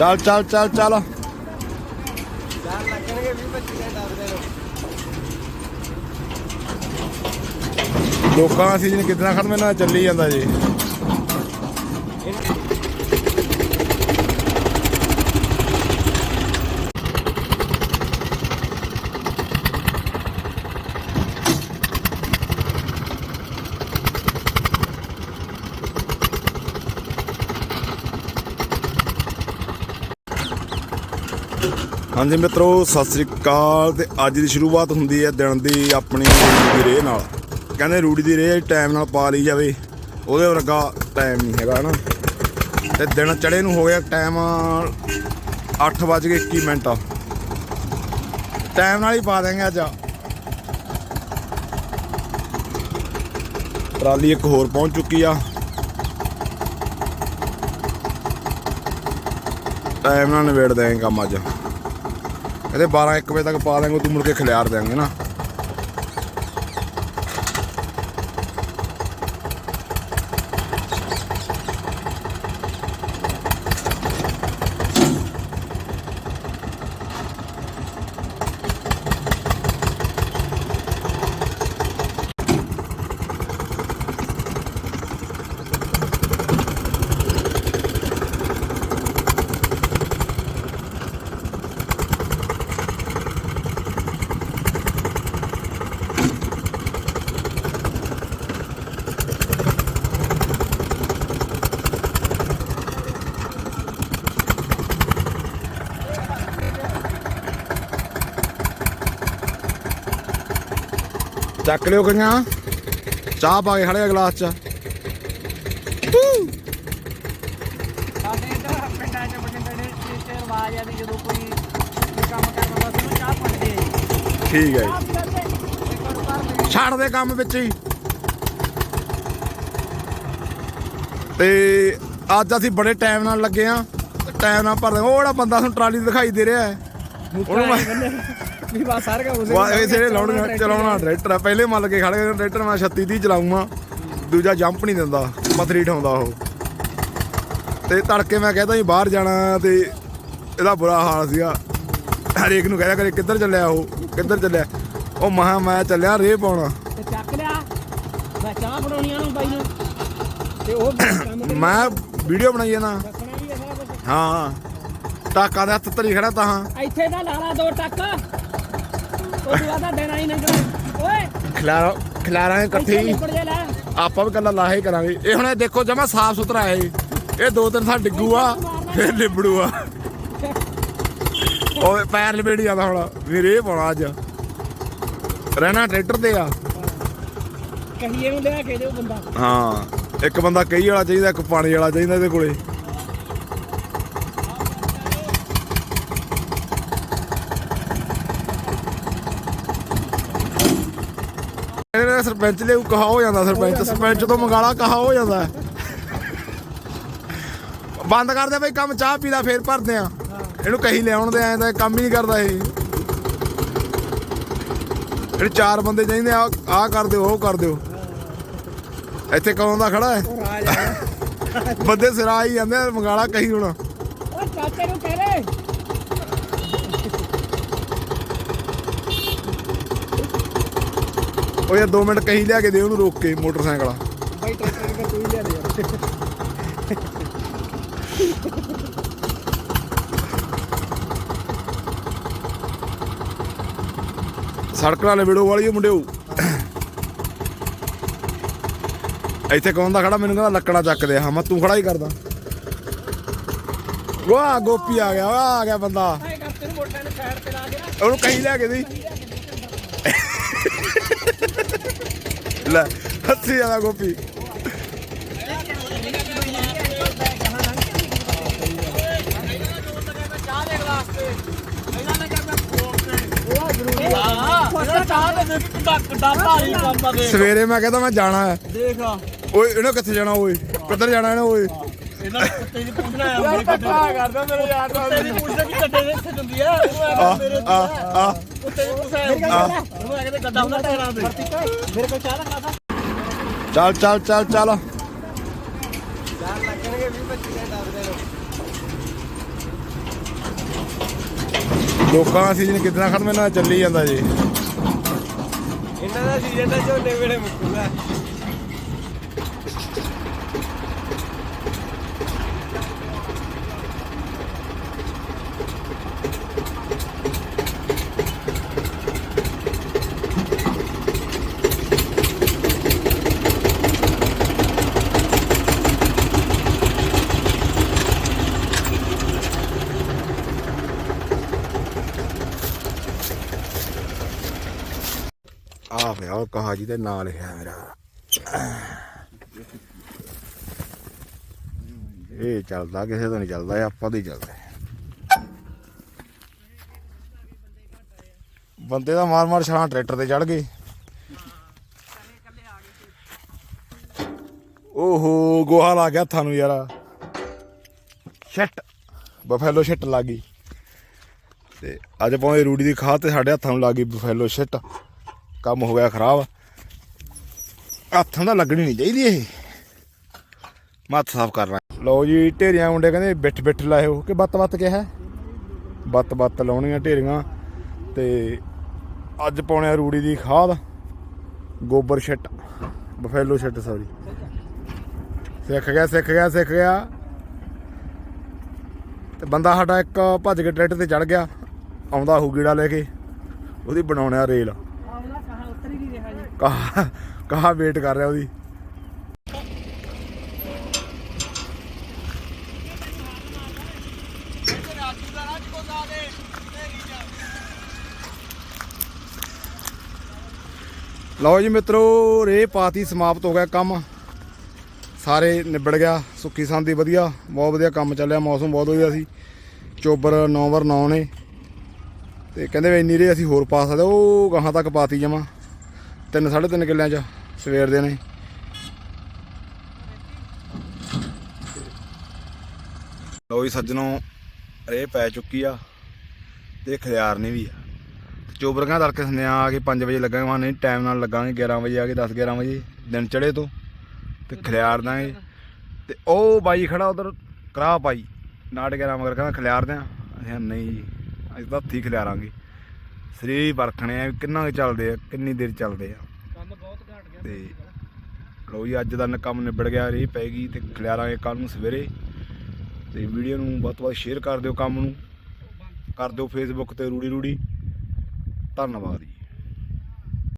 ਚੱਲ ਚੱਲ ਚੱਲ ਚੱਲ। ਚਾਰ ਲੱਗਣਗੇ 20 25 ਘੰਟਾ ਆਪਦੇ ਨੂੰ ਲੋਕਾਂ ਦਾ ਸੀਜ਼ਨ ਕਿਤਨਾ ਖੜ ਇਹਨਾਂ ਚੱਲੀ ਜਾਂਦਾ ਜੀ। ਹਾਂਜੀ ਮਿੱਤਰੋ, ਸਤਿ ਸ੍ਰੀ ਅਕਾਲ ਤੇ ਅੱਜ ਦੀ ਸ਼ੁਰੂਆਤ ਹੁੰਦੀ ਹੈ ਦਿਨ ਦੀ ਆਪਣੀ ਰੂੜੀ ਦੀ ਰੇਹ ਨਾਲ। ਕਹਿੰਦੇ ਰੂੜੀ ਦੀ ਰੇਹ ਟਾਈਮ ਨਾਲ ਪਾ ਲਈ ਜਾਵੇ, ਉਹਦੇ ਵਰਗਾ ਟਾਈਮ ਨਹੀਂ ਹੈਗਾ, ਹਨਾ? ਤੇ ਦਿਨ ਚੜੇ ਨੂੰ ਹੋ ਗਿਆ ਟਾਈਮ 8:21 ਮਿੰਟ। ਟਾਈਮ ਨਾਲ ਹੀ ਪਾ ਦੇਂਗੇ ਅੱਜ। ਟਰਾਲੀ ਇੱਕ ਹੋਰ ਪਹੁੰਚ ਚੁੱਕੀ ਆ। ਟਾਈਮ ਨਾਲ ਨਿਬੇੜ ਦੇਂਗੇ ਕੰਮ ਅੱਜ। ਇਹਦੇ 12 1 ਵਜੇ ਤੱਕ ਪਾ ਦਾਂਗੇ ਤੂੰ ਮੁੜ ਕੇ ਖਿਲਾਰ ਦੇਾਂਗੇ ਨਾ। ਚੱਕ ਲਿਓ ਕਈਆਂ ਚਾਹ ਪਾ ਕੇ ਖੜੇ ਗਲਾਸ ਚ। ਸਾਡੇ ਇੱਧਰ ਪਿੰਡਾਂ 'ਚ ਬਠਿੰਡੇ ਦੇ ਵਿੱਚ ਰਿਵਾਜ ਆ ਵੀ ਜਦੋਂ ਕੋਈ ਕੋਈ ਕੰਮ ਕਰਨਾ ਹੁੰਦਾ ਉਹਨੂੰ ਚਾਹ ਪੜਦੇ ਆ ਠੀਕ ਹੈ ਜੀ। ਛੱਡ ਦੇ ਕੰਮ ਵਿੱਚ ਹੀ। ਤੇ ਅੱਜ ਅਸੀਂ ਬੜੇ ਟਾਈਮ ਨਾਲ ਲੱਗੇ ਆ। ਟਾਈਮ ਨਾਲ ਭਰਦੇ ਉਹ ਜਿਹੜਾ ਬੰਦਾ ਤੁਹਾਨੂੰ ਟਰਾਲੀ ਦਿਖਾਈ ਦੇ ਰਿਹਾ ਹੈ। ਉਹਨੂੰ ਮੈਂ ਵੀ ਬਸ ਸਾਰ ਕਾ ਉਸੇ ਵਾ ਇਹ ਜਿਹੜੇ ਲਾਉਣਾ ਚਲਾਉਣਾ ਟਰੈਕਟਰ ਆ। ਪਹਿਲੇ ਮੰਨ ਕੇ ਖੜ ਗਏ ਟਰੈਕਟਰ ਮੈਂ 36 30 ਚਲਾਉਂਗਾ ਦੂਜਾ ਜੰਪ ਨਹੀਂ ਦਿੰਦਾ ਪਥਰੀ ਠਾਉਂਦਾ ਉਹ। ਤੇ ਤੜਕੇ ਮੈਂ ਕਹਿੰਦਾ ਸੀ ਬਾਹਰ ਜਾਣਾ ਤੇ ਇਹਦਾ ਬੁਰਾ ਹਾਲ ਸੀਗਾ। ਹਰੇਕ ਨੂੰ ਕਹਿੰਦਾ ਕਰੇ ਕਿੱਧਰ ਚੱਲਿਆ ਉਹ ਕਿੱਧਰ ਚੱਲਿਆ? ਉਹ ਮਹਾ ਮੈਂ ਚੱਲਿਆ ਰੇ ਪਾਉਣਾ। ਤੇ ਚੱਕ ਲਿਆ ਮੈਂ ਚਾਹ ਬਣਾਉਣੀ ਆ ਨੂੰ ਬਾਈ ਨੂੰ। ਤੇ ਉਹ ਕੰਮ ਤੇ ਮੈਂ ਵੀਡੀਓ ਬਣਾਈ ਵੀ ਹੈ। ਟਾਕਾ ਦੇ ਹੱਥ ਧਰੀ ਖੜਾ ਤਾਂ ਇੱਥੇ ਤਾਂ ਲਾਲਾ ਦੋ ਟੱਕ। ਉਹ ਦੁਆਦਾ ਦੇਣਾ ਹੀ ਨਹੀਂ ਓਏ। ਖਿਲਾਰਾ ਖਿਲਾਰਾਂਗੇ ਇਕੱਠੇ ਹੀ। ਨਿਕਲ ਜੇ ਲੈ। ਆਪਾਂ ਵੀ ਗੱਲਾਂ ਲਾਹੇ ਕਰਾਂਗੇ। ਇਹ ਹੁਣ ਇਹ ਦੇਖੋ ਜਮਾ ਸਾਫ਼ ਸੁਥਰਾ ਹੈ ਇਹ। ਇਹ ਦੋ ਤਿੰਨ ਸਾਲ ਡਿੱਗੂ ਆ ਫਿਰ ਲਿਬੜੂ ਆ ਓਏ ਪੈਰ ਲਪੇੜੀ ਜਾਂਦਾ ਹੁਣ। ਵੀਰੇ ਇਹ ਪਾਉਣਾ ਅੱਜ। ਰਹਿਣਾ ਟਰੈਕਟਰ ਤੇ ਆ। ਕਹੀਏ ਨੂੰ ਲਿਆ ਕੇ ਦਿਓ ਬੰਦਾ। ਹਾਂ। ਇੱਕ ਬੰਦਾ ਕਹੀ ਵਾਲਾ ਚਾਹੀਦਾ ਇੱਕ ਪਾਣੀ ਵਾਲਾ ਚਾਹੀਦਾ ਇਹਦੇ ਕੋਲੇ। ਸਰਪੰਚ ਲਈ ਕਹਾ ਹੋ ਜਾਂਦਾ ਸਰਪੰਚ। ਸਰਪੰਚ ਤੋਂ ਮੰਗਾਲਾ ਕਹਾ ਹੋ ਜਾਂਦਾ। ਬੰਦ ਕਰ ਦੇ ਬਈ ਕੰਮ ਚਾਹ ਪੀਦਾ ਫੇਰ ਭਰਦੇ ਆ। ਇਹਨੂੰ ਕਹੀ ਲਿਆਉਣ ਦੇ ਐਂ ਤਾਂ ਕੰਮ ਹੀ ਨਹੀਂ ਕਰਦਾ ਇਹ। ਇਹ ਚਾਰ ਬੰਦੇ ਚਾਹੀਦੇ ਆ ਆਹ ਕਰ ਦਿਓ ਉਹ ਕਰ ਦਿਓ। ਇੱਥੇ ਕੌਣ ਦਾ ਖੜਾ ਹੈ? ਉਹ ਆ ਬੰਦੇ ਸਿਰਾ ਹੀ ਜਾਂਦੇ ਆ, ਮੰਗਾਲਾ ਕਹੀ ਹੁਣ। ਓ ਚਾਚੇ ਨੂੰ ਕਹਿ ਦੇ ਉਹ ਯਾਰ 2 ਮਿੰਟ ਕਹੀ ਲਿਆ ਕੇ ਦੇ ਉਹਨੂੰ ਰੋਕ ਕੇ ਮੋਟਰਸਾਈਕਲ ਆ ਬਾਈ ਟਰੈਕਟਰ ਦਾ ਤੂੰ ਹੀ ਲਿਆ ਦੇ ਯਾਰ। ਸੜਕ ਵਾਲੇ ਵੀਡੀਓ ਵਾਲੀ ਉਹ ਮੁੰਡਿਓ। ਇੱਥੇ ਕੌਣ ਦਾ ਖੜਾ? ਮੈਨੂੰ ਕਹਿੰਦਾ ਲੱਕੜਾ ਚੱਕਦੇ ਆ। ਹਾਂ ਮੈਂ ਤੂੰ ਖੜਾ ਹੀ ਕਰਦਾ। ਵਾਹ ਗੋਪੀ ਆ ਗਿਆ ਵਾਹ ਆ ਗਿਆ ਬੰਦਾ। ਲਾ ਦੇ ਉਹਨੂੰ ਕਹੀ ਲਿਆ ਕੇ ਦੀ ਲੈ ਹੱਸੀ ਜਾਂਦਾ ਗੋਪੀ ਚਾਹ ਦੇ ਗਲਾਸ ਤੇ ਇਹਨਾਂ ਨੇ ਕਹਿੰਦਾ ਫੋਨ ਤੇ ਉਹ ਜ਼ਰੂਰੀ ਆ ਚਾਹ ਦੇ ਦੇਖ ਕਿੱਡਾ ਕਿੱਡਾ ਭਾਰੀ ਕੰਮ ਆ ਦੇਖ ਸਵੇਰੇ ਮੈਂ ਕਹਿੰਦਾ ਮੈਂ ਜਾਣਾ ਹੈ। ਦੇਖ ਓਏ ਇਹਨੇ ਕਿੱਥੇ ਜਾਣਾ ਓਏ? ਕਿੱਧਰ ਜਾਣਾ ਇਹਨੇ ਓਏ? ਇਹਨਾਂ ਨੇ ਕੁੱਤੇ ਦੀ ਪੁੱਛਣਾ ਆ ਯਾਰ ਕੱਟਾ ਕਰਦਾ ਮੇਰੇ ਯਾਰ ਕੁੱਤੇ ਦੀ ਪੁੱਛਦਾ ਕਿ ਕੱਟੇ ਦੇ ਇੱਥੇ ਹੁੰਦੀ ਆ। ਉਹਨੂੰ ਆ ਐਵੇਂ ਮੇਰੇ ਆ ਆ। ਕੁੱਤੇ ਦੀ ਪੁੱਛਦਾ ਉਹਨੂੰ ਐ ਕਹਿੰਦੇ ਗੱਡਾ ਹੁੰਦਾ ਟਾਇਰਾਂ ਤੇ। ਮੇਰੇ ਕੋਲ ਚਾਹ ਦਾ ਖਾਸਾ ਚੱਲ ਚੱਲ ਚੱਲ ਚੱਲ। ਚਾਰ ਲੱਗਣਗੇ 20 25 ਘੰਟਾ ਆਪਦੇ ਨੂੰ ਲੋਕਾਂ ਦਾ ਸੀਜ਼ਨ ਕਿਦਾਂ ਖਤਮ ਇਹਨਾਂ ਚੱਲੀ ਜਾਂਦਾ ਜੀ। ਇਹਨਾਂ ਦਾ ਸੀਜ਼ਨ ਤਾਂ ਝੋਨੇ ਵੇਲੇ ਮੁੱਕੂਗਾ ਆ ਪਿਆ ਉਹ ਕਹਾ ਜੀ ਦੇ ਨਾਂ ਲਿਖਿਆ ਮੇਰਾ। ਇਹ ਚੱਲਦਾ, ਕਿਸੇ ਤੋਂ ਨਹੀਂ ਚੱਲਦਾ, ਇਹ ਆਪਾਂ ਦਾ ਚੱਲਦਾ ਬੰਦੇ ਦਾ ਮਾਰ ਮਾਰ ਛਾਂ ਟਰੈਕਟਰ ਤੇ ਚੜ ਗਏ। ਓਹੋ, ਗੋਹਾ ਲਾ ਗਿਆ ਹੱਥਾਂ ਨੂੰ ਯਾਰ। ਸ਼ਿਟ ਬਫੈਲੋ ਸ਼ਿਟ ਲੱਗ ਗਈ। ਤੇ ਅੱਜ ਪਾਉਂਦੇ ਰੂੜੀ ਦੀ ਖਾਦ ਤੇ ਸਾਡੇ ਹੱਥਾਂ ਨੂੰ ਲੱਗ ਗਈ ਬਫੈਲੋ ਸ਼ਿਟ ਕੰਮ ਹੋ ਗਿਆ ਖਰਾਬ। ਹੱਥਾਂ ਦਾ ਲੱਗਣੀ ਨਹੀਂ ਚਾਹੀਦੀ ਇਹ। ਮੈਂ ਹੱਥ ਸਾਫ਼ ਕਰਨਾ ਲਓ ਜੀ, ਢੇਰੀਆਂ ਮੁੰਡੇ ਕਹਿੰਦੇ ਬਿੱਠ ਬਿੱਠ ਲਾਇਓ। ਕਿ ਬੱਤ ਬੱਤ ਕਿਹਾ ਬੱਤ ਬੱਤ ਲਾਉਣੀਆਂ ਢੇਰੀਆਂ। ਤੇ ਅੱਜ ਪਾਉਣੇ ਆ ਰੂੜੀ ਦੀ ਖਾਦ। ਗੋਬਰ ਛਿੱਟ। ਬਫੈਲੋ ਛਿੱਟ ਸੌਰੀ ਸਿੱਖ ਗਿਆ ਸਿੱਖ ਗਿਆ ਸਿੱਖ ਗਿਆ। ਤੇ ਬੰਦਾ ਸਾਡਾ ਇੱਕ ਭੱਜ ਕੇ ਟਰੈਕਟਰ ਤੇ ਚੜ ਗਿਆ। ਆਉਂਦਾ ਹੂ ਗੀੜਾ ਲੈ ਕੇ। ਉਹਦੀ ਬਣਾਉਣਿਆ ਰੇਲ ਆਉਣਾ ਕਹਾ ਉਤਰ ਹੀ ਨਹੀਂ ਰਿਹਾ ਜੀ ਕਹਾ ਕਹਾ ਵੇਟ ਕਰ ਰਿਹਾ ਉਹਦੀ। ਲਓ ਜੀ ਮਿੱਤਰੋ, ਰੇ ਪਾਤੀ ਸਮਾਪਤ ਹੋ ਗਿਆ ਕੰਮ। ਸਾਰੇ ਨਿਬੜ ਗਿਆ, ਸੁੱਕੀ ਸੰਦੀ ਵਧੀਆ, ਬਹੁਤ ਵਧੀਆ ਕੰਮ ਚੱਲਿਆ, ਮੌਸਮ ਬਹੁਤ ਵਧੀਆ ਸੀ। ਚੋਬਰ 9 ਵਰ 9 ਨੇ। ਤੇ ਕਹਿੰਦੇ ਵੀ ਇੰਨੀ ਰੇ ਅਸੀਂ ਹੋਰ ਪਾ ਸਕਦੇ, ਉਹ ਗਾਹਾਂ ਤੱਕ ਪਾਤੀ ਜਮਾ। ਤਿੰਨ ਸਾਢੇ ਤਿੰਨ ਕਿੱਲਿਆਂ ਚ ਸਵੇਰ ਦੇ ਨੇ। ਲੋ ਜੀ, ਸੱਜਣੋ ਰੇ ਪੈ ਚੁੱਕੀ ਆ ਤੇ ਖਿਆਰਨੀ ਵੀ ਆ। ਚੋਬਰਗਾ ਤੜਕੇ ਸੰਧਿਆ ਆ ਕੇ 5 ਵਜੇ ਲੱਗਾਂਗੇ। ਮਾ ਨਹੀਂ ਟਾਈਮ ਨਾਲ ਲੱਗਾਂਗੇ 11 ਵਜੇ ਆ ਕੇ 10 11 ਵਜੇ ਦਿਨ ਚੜੇ ਤੋਂ। ਤੇ ਖਿਆਰ ਦਾਂਗੇ। ਤੇ ਉਹ ਬਾਈ ਖੜਾ ਉਧਰ ਕਰਾਹ ਪਾਈ। ਨਾਟ 11 ਮਗਰ ਕਹਿੰਦਾ ਖਿਲਾਰ ਦਿਆਂ। ਅਸੀਂ ਨਹੀਂ ਜੀ, ਅਸੀਂ ਤਾਂ ਹੱਥੀ ਖਿਲਾਰਾਂਗੇ ਸਰੀਰ ਪਰਖਣੇ ਆ ਵੀ ਕਿੰਨਾ ਕੁ ਚੱਲਦੇ ਆ ਕਿੰਨੀ ਦੇਰ ਚੱਲਦੇ ਆ। ਕੰਮ ਬਹੁਤ ਘਟ ਗਿਆ ਤੇ ਲਓ ਜੀ ਅੱਜ ਦਾ ਨ- ਕੰਮ ਨਿਬੜ ਗਿਆ ਰੇ ਪੈ ਗਈ ਤੇ ਖਿਲਾਰਾਂਗੇ ਕੱਲ ਨੂੰ ਸਵੇਰੇ। ਤੇ ਵੀਡੀਓ ਨੂੰ ਵੱਧ ਤੋਂ ਵੱਧ ਸ਼ੇਅਰ ਕਰ ਦਿਓ ਕੰਮ ਨੂੰ। ਕਰ ਦਿਓ ਫੇਸਬੁੱਕ ਤੇ ਰੂੜੀ ਰੂੜੀ। ਧੰਨਵਾਦ ਜੀ।